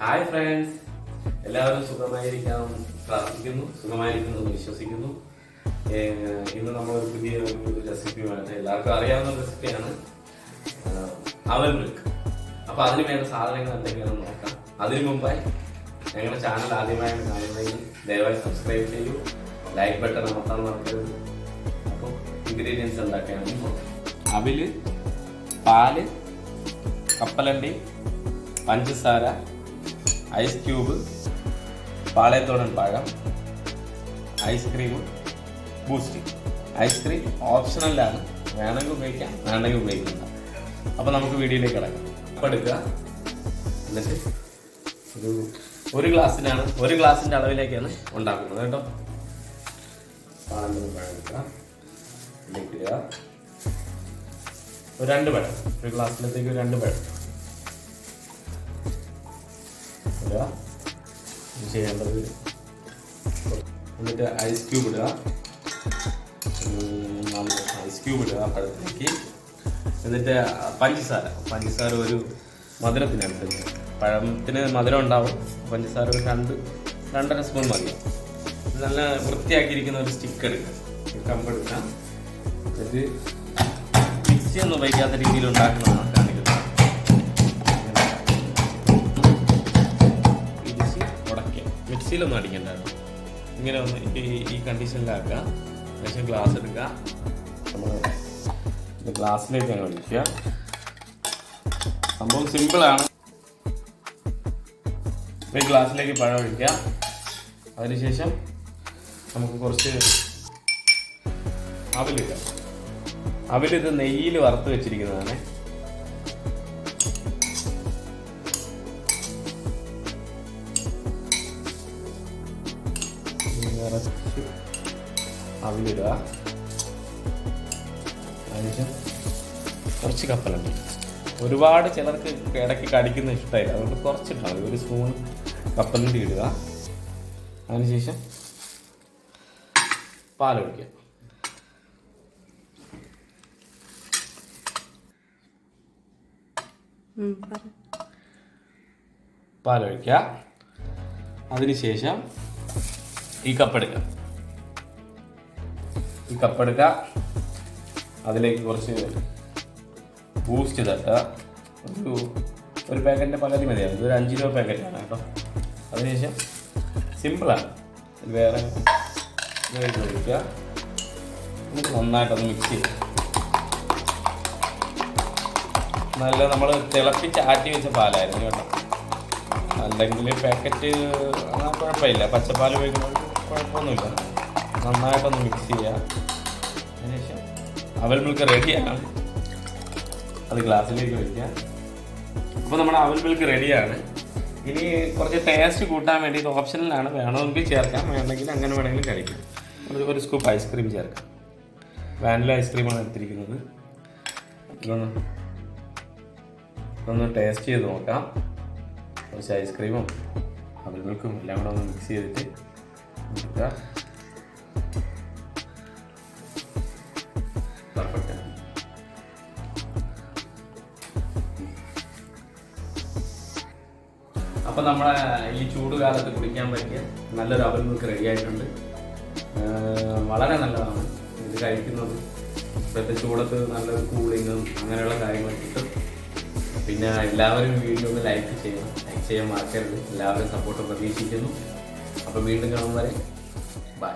Hi friends എല്ലാവരും സുഖമായിരിക്കാം. പ്രാർത്ഥിക്കുന്നു സുഖമായിരിക്കുന്നു എന്ന് വിശ്വസിക്കുന്നു. ഇന്ന് നമ്മൾ ഒരു പുതിയ ഒരു റെസിപ്പിയുമായിട്ട് എല്ലാവർക്കും അറിയാവുന്ന റെസിപ്പിയാണ് അവൽ മിൽക്ക് അപ്പൊ അതിന് വേണ്ട സാധനങ്ങൾ എന്തൊക്കെയാണെന്ന് നോക്കാം. അതിനു മുമ്പായി ഞങ്ങളുടെ ചാനൽ ആദ്യമായി കാണുന്നതെങ്കിൽ ദയവായി സബ്സ്ക്രൈബ് ചെയ്യൂ. ലൈക്ക് ബട്ടൺ അമർത്താൻ മറക്കരുത്. അപ്പോൾ ഇൻഗ്രീഡിയൻസ് നോക്കാം. അവിൽ പാൽ കപ്പലണ്ടി പഞ്ചസാര ഐസ് ക്യൂബ് പാളയത്തോടൻ പഴം ഐസ്ക്രീം ബൂസ്റ്റ് ഐസ്ക്രീം ഓപ്ഷണലാണ് വേണമെങ്കിൽ ഉപയോഗിക്കാം വേണമെങ്കിൽ ഉപയോഗിക്കില്ല. അപ്പോൾ നമുക്ക് വീഡിയോയിലേക്ക് കിടക്കാം. അപ്പം എടുക്കുക. എന്നിട്ട് ഒരു ഒരു ഗ്ലാസ്സിനാണ് ഒരു ഗ്ലാസിന്റെ അളവിലേക്കാണ് ഉണ്ടാക്കുന്നത് കേട്ടോ. പാളയത്തോടൻ പഴം എടുക്കുക. ഒരു രണ്ട് പഴം. ഒരു ഗ്ലാസ്സിലത്തേക്ക് രണ്ട് പഴം. ഇടുക. ചെയ്യേണ്ടത് എന്നിട്ട് ഐസ് ക്യൂബ് ഇടുക. ഐസ് ക്യൂബ് ഇടുക പഴത്തിലേക്ക്. എന്നിട്ട് പഞ്ചസാര. പഞ്ചസാര ഒരു മധുരത്തിനനുസരിച്ച്. പഴത്തിന് മധുരം ഉണ്ടാവും. പഞ്ചസാര ഒരു രണ്ട് രണ്ടര സ്പൂൺ മതി. നല്ല വൃത്തിയാക്കിയിരിക്കുന്ന ഒരു സ്റ്റിക്ക് എടുക്കുക. കമ്പെടുക്കാം എന്നിട്ട് മിക്സി ഒന്നും ഉപയോഗിക്കാത്ത രീതിയിൽ ഉണ്ടാക്കുന്നതാണ് മിക്സിയിലൊന്നും അടിക്കണ്ടായിരുന്നു. ഇങ്ങനെ ഒന്ന് ഈ ഈ കണ്ടീഷനിലാക്കുക. ശേഷം ഗ്ലാസ് എടുക്കുക. നമ്മൾ ഗ്ലാസ്സിലേക്ക് ഞങ്ങൾ ഒഴിക്കുക. സംഭവം സിമ്പിളാണ് ഈ ഗ്ലാസ്സിലേക്ക് പഴം ഒഴിക്കുക. അതിനുശേഷം നമുക്ക് കുറച്ച് അവിലിടാം അവിലിത് നെയ്യിൽ വറുത്ത് വെച്ചിരിക്കുന്നതാണ്. നിറച്ച് അവിലിടുക. അതിനുശേഷം കുറച്ച് കപ്പലുണ്ട്. ഒരുപാട് ചിലർക്ക് ഇടയ്ക്ക് കടിക്കുന്ന ഇഷ്ടമായില്ല അതുകൊണ്ട് കുറച്ചിട്ടാൽ ഒരു സ്പൂൺ കപ്പലിന്റെ ഇടുക. അതിനുശേഷം പാൽ ഒഴിക്കുക. പാലൊഴിക്കുക അതിനുശേഷം ഈ കപ്പെടുക്കുക ഈ കപ്പെടുക്കുക അതിലേക്ക് കുറച്ച് ബൂസ്റ്റ് തട്ടുക ഒരു ഒരു പാക്കറ്റിന്റെ പകുതി മതിയാവും. ഇതൊരു അഞ്ച് രൂപ പാക്കറ്റാണ് കേട്ടോ. അതിനുശേഷം സിമ്പിളാണ് വേറെ ഒഴിക്കുക. എന്നിട്ട് നന്നായിട്ടൊന്ന് മിക്സ് ചെയ്യുക നല്ല നമ്മൾ തിളപ്പിച്ച് ആറ്റി വെച്ച പാലായിരുന്നു കേട്ടോ. അല്ലെങ്കിൽ പാക്കറ്റ് അങ്ങനെ കുഴപ്പമില്ല. പച്ചപ്പാൽ ഉപയോഗിക്കുന്നത് കുഴപ്പമൊന്നുമില്ല. നന്നായിട്ടൊന്ന് മിക്സ് ചെയ്യുക അതിനുശേഷം അവൽ മിൽക്ക് റെഡിയാണ് അത് ഗ്ലാസ്സിലേക്ക് വയ്ക്കുക അപ്പോൾ നമ്മുടെ അവൽ മിൽക്ക് റെഡിയാണ് ഇനി കുറച്ച് ടേസ്റ്റ് കൂട്ടാൻ വേണ്ടി ഇത് ഓപ്ഷനിലാണ് വേണമെങ്കിൽ ചേർക്കാം. വേണമെങ്കിൽ അങ്ങനെ വേണമെങ്കിലും കഴിക്കാം. ഒരു ഒരു സ്കൂപ്പ് ഐസ്ക്രീം ചേർക്കാം. വാനില ഐസ്ക്രീമാണ് എടുത്തിരിക്കുന്നത്. ഇതൊന്ന് ഇതൊന്ന് ടേസ്റ്റ് ചെയ്ത് നോക്കാം. കുറച്ച് ഐസ്ക്രീമും അവൽ മിൽക്കും എല്ലാം കൂടെ ഒന്ന് മിക്സ് ചെയ്തിട്ട് എടുക്കുക പെർഫെക്റ്റ് അപ്പം നമ്മളെ ഈ ചൂട് കാലത്ത് കുടിക്കാൻ പറ്റിയ നല്ലൊരു അവൽ മിൽക്ക് റെഡി ആയിട്ടുണ്ട്. വളരെ നല്ലതാണ്. ഇത് കഴിക്കുന്നത് ഇപ്പോഴത്തെ ചൂടത്ത് നല്ലൊരു കൂളിങ്ങും അങ്ങനെയുള്ള കാര്യങ്ങളൊക്കെ കിട്ടും. പിന്നെ എല്ലാവരും വീഡിയോ ഒന്ന് ലൈക്ക് ചെയ്യണം. ലൈക്ക് ചെയ്യാൻ മറക്കരുത്. എല്ലാവരും സപ്പോർട്ട് പ്രതീക്ഷിക്കുന്നു. അപ്പോൾ വീണ്ടും കാണും ബൈ